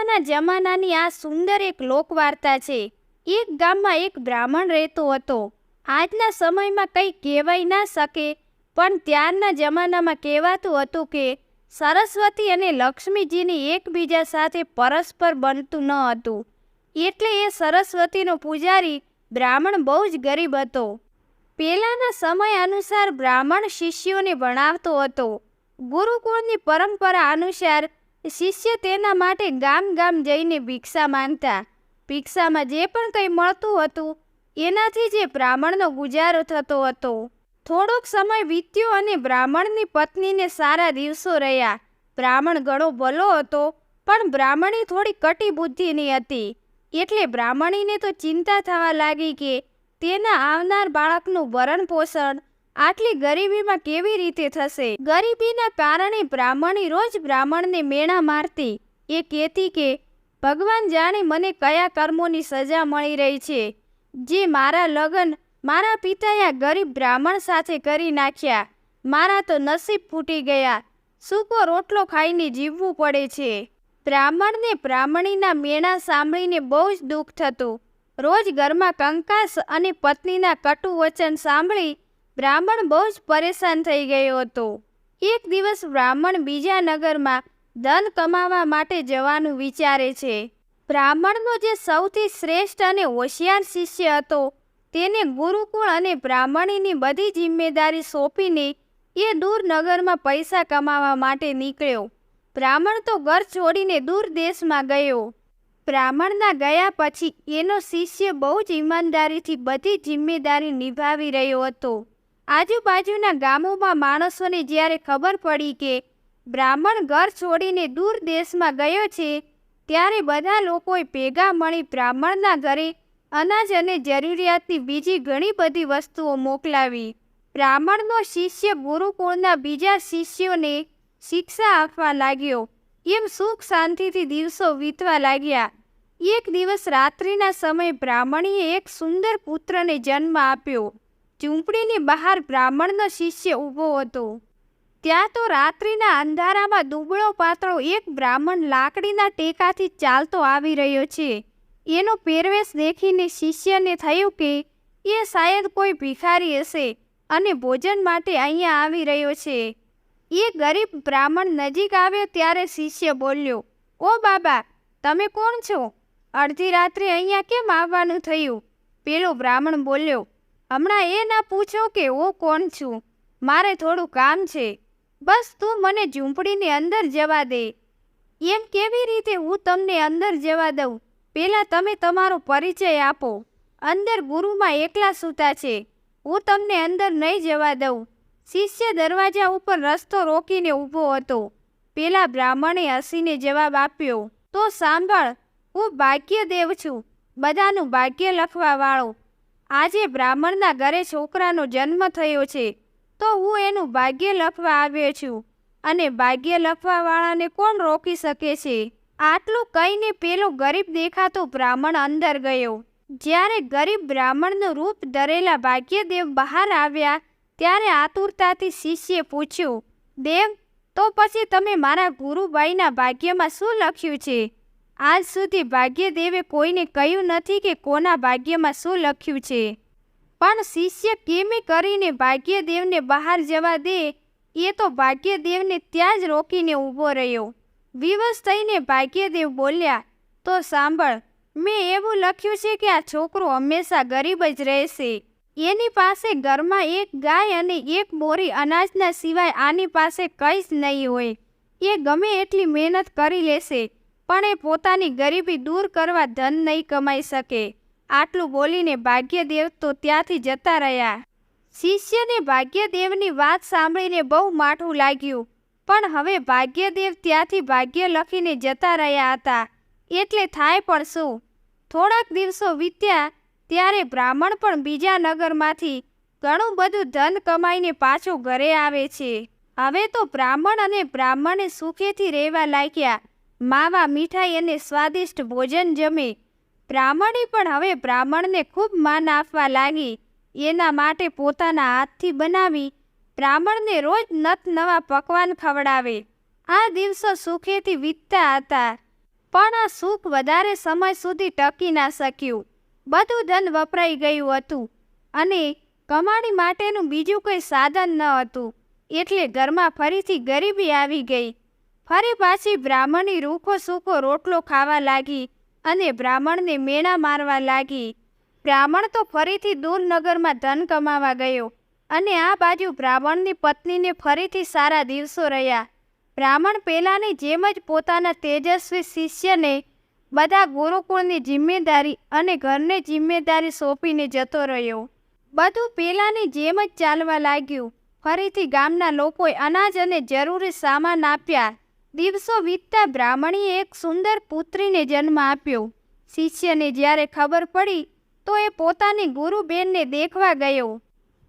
પહેલાંના જમાનાની આ સુંદર એક લોકવાર્તા છે. એક ગામમાં એક બ્રાહ્મણ રહેતો હતો. આજના સમયમાં કંઈ કહેવાય ના શકે, પણ ત્યારના જમાનામાં કહેવાતું હતું કે સરસ્વતી અને લક્ષ્મીજીની એકબીજા સાથે પરસ્પર બનતું ન હતું. એટલે એ સરસ્વતીનો પૂજારી બ્રાહ્મણ બહુ જ ગરીબ હતો. પહેલાંના સમય અનુસાર બ્રાહ્મણ શિષ્યોને ભણાવતો હતો. ગુરુકુળની પરંપરા અનુસાર શિષ્ય તેના માટે ગામ ગામ જઈને ભિક્ષા માંગતા. ભિક્ષામાં જે પણ કંઈ મળતું હતું, એનાથી જે બ્રાહ્મણનો ગુજારો થતો હતો. થોડોક સમય વીત્યો અને બ્રાહ્મણની પત્નીને સારા દિવસો રહ્યા. બ્રાહ્મણ ઘણો ભલો હતો, પણ બ્રાહ્મણી થોડી કટી બુદ્ધિની હતી. એટલે બ્રાહ્મણીને તો ચિંતા થવા લાગી કે તેના આવનાર બાળકનું ભરણ પોષણ આટલી ગરીબીમાં કેવી રીતે થશે? ગરીબીના કારણે બ્રાહ્મણી રોજ બ્રાહ્મણને મેણા મારતી. એ કહેતી કે, ભગવાન જાણે મને કયા કર્મોની સજા મળી રહી છે. જે મારા લગ્ન મારા પિતાએ ગરીબ બ્રાહ્મણ સાથે કરી નાખ્યા. મારા તો નસીબ ફૂટી ગયા. સૂકો રોટલો ખાઈને જીવવું પડે છે? બ્રાહ્મણને બ્રાહ્મણીના મેણા સાંભળીને બહુ જ દુઃખ થતું. રોજ ઘરમાં કંકાસ અને પત્નીના કટુ વચન સાંભળી બ્રાહ્મણ બહુ જ પરેશાન થઈ ગયો હતો. એક દિવસ બ્રાહ્મણ બીજા નગરમાં ધન કમાવા માટે જવાનું વિચારે છે. બ્રાહ્મણનો જે સૌથી શ્રેષ્ઠ અને હોશિયાર શિષ્ય હતો, તેને ગુરુકુળ અને બ્રાહ્મણીની બધી જિમ્મેદારી સોંપીને એ દૂર નગરમાં પૈસા કમાવા માટે નીકળ્યો. બ્રાહ્મણ તો ઘર છોડીને દૂર દેશમાં ગયો. બ્રાહ્મણના ગયા પછી એનો શિષ્ય બહુ જ ઈમાનદારીથી બધી જિમ્મેદારી નિભાવી રહ્યો હતો. આજુબાજુના ગામોમાં માણસોને જ્યારે ખબર પડી કે બ્રાહ્મણ ઘર છોડીને દૂર દેશમાં ગયો છે, ત્યારે બધા લોકોએ ભેગા મળી બ્રાહ્મણના ઘરે અનાજ અને જરૂરિયાતની બીજી ઘણી બધી વસ્તુઓ મોકલાવી. બ્રાહ્મણનો શિષ્ય ગુરુકુળના બીજા શિષ્યોને શિક્ષા આપવા લાગ્યો. એમ સુખ શાંતિથી દિવસો વીતવા લાગ્યા. એક દિવસ રાત્રિના સમયે બ્રાહ્મણીએ એક સુંદર પુત્રને જન્મ આપ્યો. ઝૂંપડીની બહાર બ્રાહ્મણનો શિષ્ય ઊભો હતો. ત્યાં તો રાત્રિના અંધારામાં દુબળો પાતળો એક બ્રાહ્મણ લાકડીના ટેકાથી ચાલતો આવી રહ્યો છે. એનો પહેરવેશ દેખીને શિષ્યને થયું કે એ શાયદ કોઈ ભિખારી હશે અને ભોજન માટે અહીંયા આવી રહ્યો છે. એ ગરીબ બ્રાહ્મણ નજીક આવ્યો ત્યારે શિષ્ય બોલ્યો, ઓ બાબા, તમે કોણ છો? અડધી રાત્રે અહીંયા કેમ આવવાનું થયું? પેલો બ્રાહ્મણ બોલ્યો હમણાં એ ના પૂછો કે હું કોણ છું? મારે થોડું કામ છે. બસ તું મને ઝૂંપડીની અંદર જવા દે. એમ કેવી રીતે હું તમને અંદર જવા દઉં? પહેલાં તમે તમારો પરિચય આપો. અંદર ગુરુમાં એકલા સૂતા છે. હું તમને અંદર નહીં જવા દઉં. શિષ્ય દરવાજા ઉપર રસ્તો રોકીને ઊભો હતો. પેલા બ્રાહ્મણે હસીને જવાબ આપ્યો, તો સાંભળ, હું ભાગ્યદેવ છું. બધાનું ભાગ્ય લખવા વાળો આજે બ્રાહ્મણના ઘરે છોકરાનો જન્મ થયો છે, તો હું એનું ભાગ્ય લખવા આવ્યો છું. અને ભાગ્ય લખવાવાળાને કોણ રોકી શકે છે? આટલું કહીને પેલો ગરીબ દેખાતો બ્રાહ્મણ અંદર ગયો. જ્યારે ગરીબ બ્રાહ્મણનું રૂપ ધરેલા ભાગ્યદેવ બહાર આવ્યા, ત્યારે આતુરતાથી શિષ્યે પૂછ્યું, દેવ, તો પછી તમે મારા ગુરુભાઈના ભાગ્યમાં શું લખ્યું છે? આજ સુધી ભાગ્યદેવે કોઈને કહ્યું નથી કે કોના ભાગ્યમાં શું લખ્યું છે. પણ શિષ્ય કેમે કરીને ભાગ્યદેવને બહાર જવા દે, એ તો ભાગ્યદેવને ત્યાં જ રોકીને ઊભો રહ્યો. વિવશ થઈને ભાગ્યદેવ બોલ્યા, તો સાંભળ, મેં એવું લખ્યું છે કે આ છોકરો હંમેશા ગરીબ જ રહેશે. એની પાસે ઘરમાં એક ગાય અને એક બોરી અનાજના સિવાય આની પાસે કંઈ જ નહીં હોય. એ ગમે એટલી મહેનત કરી લેશે. પણ એ પોતાની ગરીબી દૂર કરવા ધન નહીં કમાઈ શકે. આટલું બોલીને ભાગ્યદેવ તો ત્યાંથી જતા રહ્યા. શિષ્યને ભાગ્યદેવની વાત સાંભળીને બહુ માઠું લાગ્યું. પણ હવે ભાગ્યદેવ ત્યાંથી ભાગ્ય લખીને જતા રહ્યા હતા. એટલે થાય પણ શું? થોડાક દિવસો વીત્યા ત્યારે બ્રાહ્મણ પણ બીજા નગરમાંથી ઘણું બધું ધન કમાઈને પાછો ઘરે આવે છે. હવે તો બ્રાહ્મણ અને બ્રાહ્મણે સુખેથી રહેવા લાગ્યા. માવા મીઠાઈ અને સ્વાદિષ્ટ ભોજન જમે. બ્રાહ્મણી પણ હવે બ્રાહ્મણને ખૂબ માન આપવા લાગી. એના માટે પોતાના હાથથી બનાવી બ્રાહ્મણને રોજ નત નવા પકવાન ખવડાવે. આ દિવસો સુખેથી વીતતા હતા. પણ આ સુખ વધારે સમય સુધી ટકી ના શક્યું. બધું ધન વપરાઈ ગયું હતું. અને કમાણી માટેનું બીજું કોઈ સાધન ન હતું. એટલે ઘરમાં ફરીથી ગરીબી આવી ગઈ. ફરી પાછી બ્રાહ્મણી રૂખો સૂકો રોટલો ખાવા લાગી અને બ્રાહ્મણને મેણા મારવા લાગી. બ્રાહ્મણ તો ફરીથી દૂર નગરમાં ધન કમાવા ગયો અને આ બાજુ બ્રાહ્મણની પત્નીને ફરીથી સારા દિવસો રહ્યા. બ્રાહ્મણ પહેલાંની જેમ જ પોતાના તેજસ્વી શિષ્યને બધા ગુરુકુળની જિમ્મેદારી અને ઘરની જિમ્મેદારી સોંપીને જતો રહ્યો. બધું પેલાની જેમ જ ચાલવા લાગ્યું. ફરીથી ગામના લોકોએ અનાજ અને જરૂરી સામાન આપ્યા. દિવસો વીતતા બ્રાહ્મણીએ એક સુંદર પુત્રીને જન્મ આપ્યો. શિષ્યને જ્યારે ખબર પડી, તો એ પોતાની ગુરુબેનને દેખવા ગયો.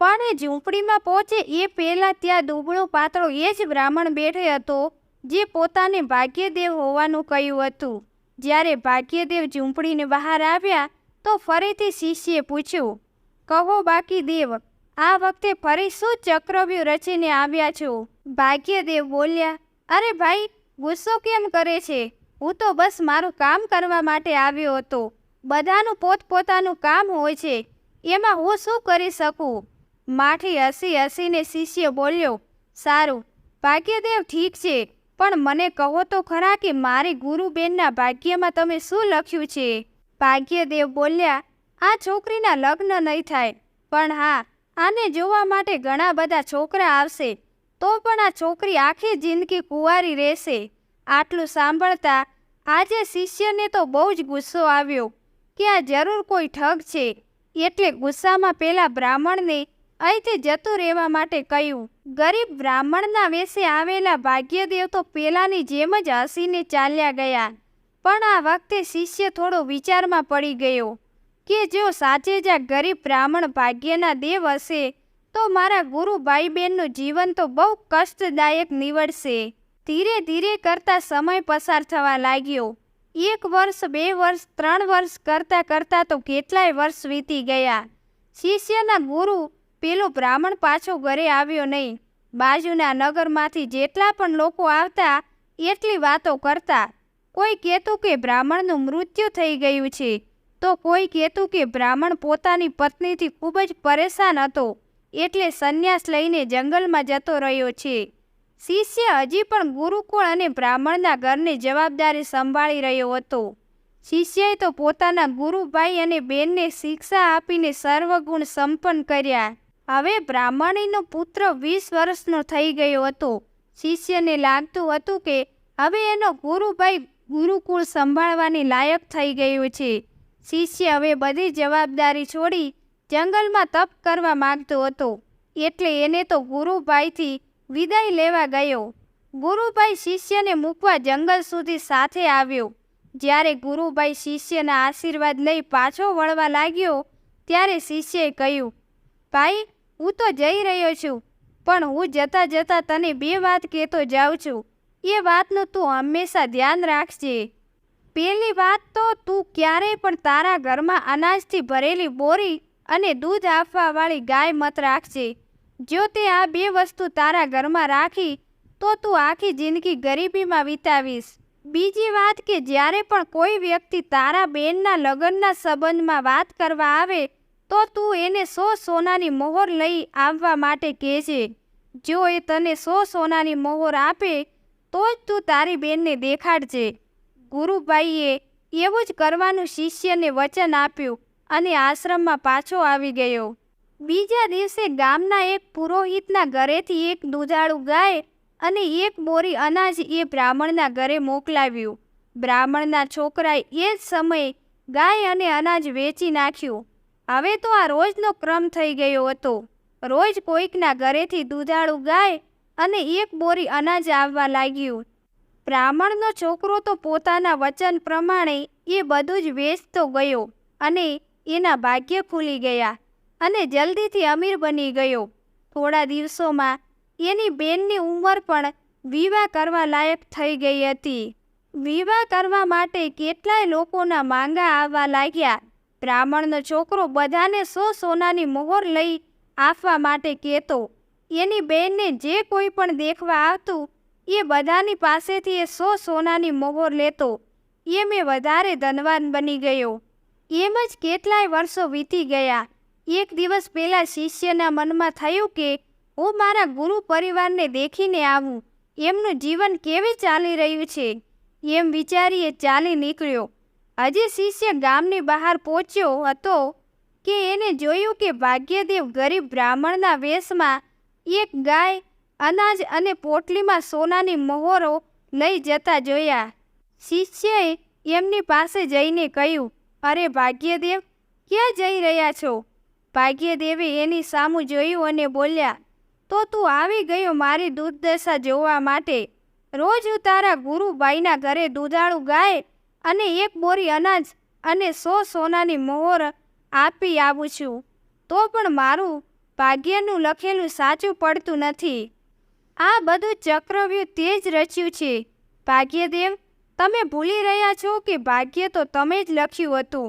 પણ એ ઝૂંપડીમાં પહોંચે એ પહેલાં ત્યાં દુબળો પાતળો એ જ બ્રાહ્મણ બેઠે હતો, જે પોતાને ભાગ્યદેવ હોવાનું કહ્યું હતું. જ્યારે ભાગ્યદેવ ઝૂંપડીને બહાર આવ્યા, તો ફરીથી શિષ્યે પૂછ્યું, કહો બાકી દેવ, આ વખતે ફરી શું ચક્રવ્યૂહ રચીને આવ્યા છો? ભાગ્યદેવ બોલ્યા અરે ભાઈ, ગુસ્સો કેમ કરે છે? હું તો બસ મારું કામ કરવા માટે આવ્યો હતો. બધાનું પોતપોતાનું કામ હોય છે. એમાં હું શું કરી શકું? માઠી હસી હસીને શિષ્ય બોલ્યો, સારું, ભાગ્યદેવ ઠીક છે, પણ મને કહો તો ખરા કે મારી ગુરુબેનના ભાગ્યમાં તમે શું લખ્યું છે? ભાગ્યદેવ બોલ્યા, આ છોકરીના લગ્ન નહીં થાય, પણ હા, આને જોવા માટે ઘણા બધા છોકરા આવશે. તો પણ આ છોકરી આખી જિંદગી કુંવારી રહેશે. આટલું સાંભળતા આજે શિષ્યને તો બહુ જ ગુસ્સો આવ્યો કે આ જરૂર કોઈ ઠગ છે. એટલે ગુસ્સામાં પેલા બ્રાહ્મણને અહીંથી જતું રહેવા માટે કહ્યું, ગરીબ બ્રાહ્મણના વેશે આવેલા ભાગ્યદેવ તો પેલાની જેમ જ હસીને ચાલ્યા ગયા. પણ આ વખતે શિષ્ય થોડો વિચારમાં પડી ગયો કે જો સાચે જ આ ગરીબ બ્રાહ્મણ ભાગ્યના દેવ હશે તો મારા ગુરુ ભાઈ બહેનનું જીવન તો બહુ કષ્ટદાયક નીવડશે. ધીરે ધીરે કરતા સમય પસાર થવા લાગ્યો. એક વર્ષ, બે વર્ષ, ત્રણ વર્ષ કરતાં કરતાં તો કેટલાય વર્ષ વીતી ગયા. શિષ્યના ગુરુ પેલો બ્રાહ્મણ પાછો ઘરે આવ્યો નહીં. બાજુના નગરમાંથી જેટલા પણ લોકો આવતા, એટલી વાતો કરતા. કોઈ કહેતું કે બ્રાહ્મણનું મૃત્યુ થઈ ગયું છે, તો કોઈ કહેતું કે બ્રાહ્મણ પોતાની પત્નીથી ખૂબ જ પરેશાન હતો. એટલે સંન્યાસ લઈને જંગલમાં જતો રહ્યો છે. શિષ્ય હજી પણ ગુરુકુળ અને બ્રાહ્મણના ઘરની જવાબદારી સંભાળી રહ્યો હતો. શિષ્યએ તો પોતાના ગુરુભાઈ અને બેનને શિક્ષા આપીને સર્વગુણ સંપન્ન કર્યા. હવે બ્રાહ્મણીનો પુત્ર વીસ વર્ષનો થઈ ગયો હતો. શિષ્યને લાગતું હતું કે હવે એનો ગુરુભાઈ ગુરુકુળ સંભાળવાની લાયક થઈ ગયું છે. શિષ્ય હવે બધી જવાબદારી છોડી જંગલમાં તપ કરવા માંગતો હતો. એટલે એને તો ગુરુભાઈથી વિદાય લેવા ગયો. ગુરુભાઈ શિષ્યને મૂકવા જંગલ સુધી સાથે આવ્યો. જ્યારે ગુરુભાઈ શિષ્યના આશીર્વાદ લઈ પાછો વળવા લાગ્યો, ત્યારે શિષ્યએ કહ્યું, ભાઈ, હું તો જઈ રહ્યો છું, પણ હું જતાં જતાં તને બે વાત કહેતો જાઉં છું. એ વાતનું તું હંમેશા ધ્યાન રાખજે. પહેલી વાત તો તું ક્યારેય પણ તારા ઘરમાં અનાજથી ભરેલી બોરી અને દૂધ આપવાવાળી ગાય મત રાખજે. જો તે આ બે વસ્તુ તારા ઘરમાં રાખી, તો તું આખી જિંદગી ગરીબીમાં વિતાવીશ. બીજી વાત કે જ્યારે પણ કોઈ વ્યક્તિ તારા બેનના લગ્નના સંબંધમાં વાત કરવા આવે, તો તું એને સો સોનાની મોહર લઈ આવવા માટે કહેજે. જો એ તને સો સોનાની મોહર આપે, તો જ તું તારી બેનને દેખાડજે. ગુરુભાઈએ એવું જ કરવાનું શિષ્યને વચન આપ્યું. અને આશ્રમમાં પાછો આવી ગયો. બીજા દિવસે ગામના એક પુરોહિતના ઘરેથી એક દૂધાળું ગાય અને એક બોરી અનાજ એ બ્રાહ્મણના ઘરે મોકલાવ્યું. બ્રાહ્મણના છોકરાએ એ જ સમયે ગાય અને અનાજ વેચી નાખ્યું. હવે તો આ રોજનો ક્રમ થઈ ગયો હતો. રોજ કોઈકના ઘરેથી દૂધાળું ગાય અને એક બોરી અનાજ આવવા લાગ્યું. બ્રાહ્મણનો છોકરો તો પોતાના વચન પ્રમાણે એ બધું જ વેચતો ગયો અને એના ભાગ્ય ખુલી ગયા અને જલ્દીથી અમીર બની ગયો. થોડા દિવસોમાં એની બેનની ઉંમર પણ વિવાહ કરવા લાયક થઈ ગઈ હતી. વિવાહ કરવા માટે કેટલાય લોકોના માંગા આવવા લાગ્યા. બ્રાહ્મણનો છોકરો બધાને સો સોનાની મોહર લઈ આપવા માટે કહેતો, એની બેનને જે કોઈ પણ દેખવા આવતું, એ બધાની પાસેથી એ સો સોનાની મોહર લેતો. એ મેં વધારે ધનવાન બની ગયો. એમ જ કેટલાય વર્ષો વીતી ગયા. એક દિવસ પહેલાં શિષ્યના મનમાં થયું કે, હું મારા ગુરુ પરિવારને દેખીને આવું. એમનું જીવન કેવી ચાલી રહ્યું છે? એમ વિચારીએ ચાલી નીકળ્યો. હજી શિષ્ય ગામની બહાર પહોંચ્યો હતો કે એને જોયું કે ભાગ્યદેવ ગરીબ બ્રાહ્મણના વેશમાં એક ગાય અનાજ અને પોટલીમાં સોનાની મહોરો લઈ જતા જોયા. શિષ્યએ એમની પાસે જઈને કહ્યું અરે ભાગ્યદેવ, ક્યાં જઈ રહ્યા છો? ભાગ્યદેવે એની સામું જોયું અને બોલ્યા, તો તું આવી ગયો મારી દુર્દશા જોવા માટે. રોજ હું તારા ગુરુબાઈના ઘરે દૂધાળું ગાય અને એક બોરી અનાજ અને સો સોનાની મોહર આપી આવું છું. તો પણ મારું ભાગ્યનું લખેલું સાચું પડતું નથી. આ બધું ચક્રવ્યૂહ તે જ રચ્યું છે. ભાગ્યદેવ તમે ભૂલી રહ્યા છો કે ભાગ્ય તો તમે જ લખ્યું હતું.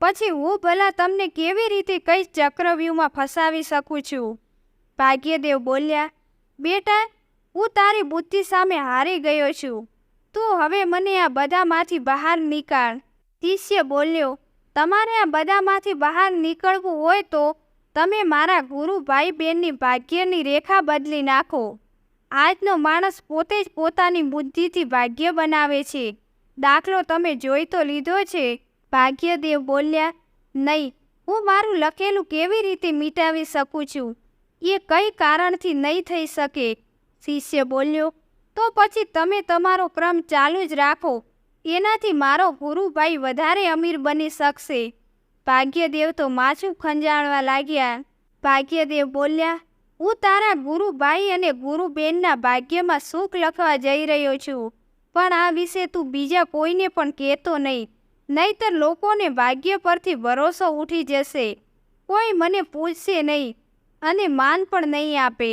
પછી હું ભલા તમને કેવી રીતે કઈ ચક્રવ્યૂહમાં ફસાવી શકું છું? ભાગ્યદેવ બોલ્યા, બેટા, હું તારી બુદ્ધિ સામે હારી ગયો છું. તું હવે મને આ બધામાંથી બહાર નીકાળ. શિષ્ય બોલ્યો, તમારે આ બધામાંથી બહાર નીકળવું હોય તો તમે મારા ગુરુ ભાઈ બહેનની ભાગ્યની રેખા બદલી નાખો. આજનો માણસ પોતે જ પોતાની બુદ્ધિથી ભાગ્ય બનાવે છે. દાખલો તમે જોઈ તો લીધો છે. ભાગ્યદેવ બોલ્યા, નહીં, હું મારું લખેલું કેવી રીતે મિટાવી શકું છું? એ કઈ કારણથી નહીં થઈ શકે? શિષ્ય બોલ્યો, તો પછી તમે તમારો ક્રમ ચાલુ જ રાખો. એનાથી મારો ગુરુભાઈ વધારે અમીર બની શકશે. ભાગ્યદેવ તો માછું ખંજાણવા લાગ્યા. ભાગ્યદેવ બોલ્યા હું તારા ગુરુભાઈ અને ગુરુબેનના ભાગ્યમાં સુખ લખવા જઈ રહ્યો છું. પણ આ વિશે તું બીજા કોઈને પણ કહેતો નહીં. નહીતર લોકોને ભાગ્ય પરથી ભરોસો ઉઠી જશે. કોઈ મને પૂછશે નહીં અને માન પણ નહીં આપે.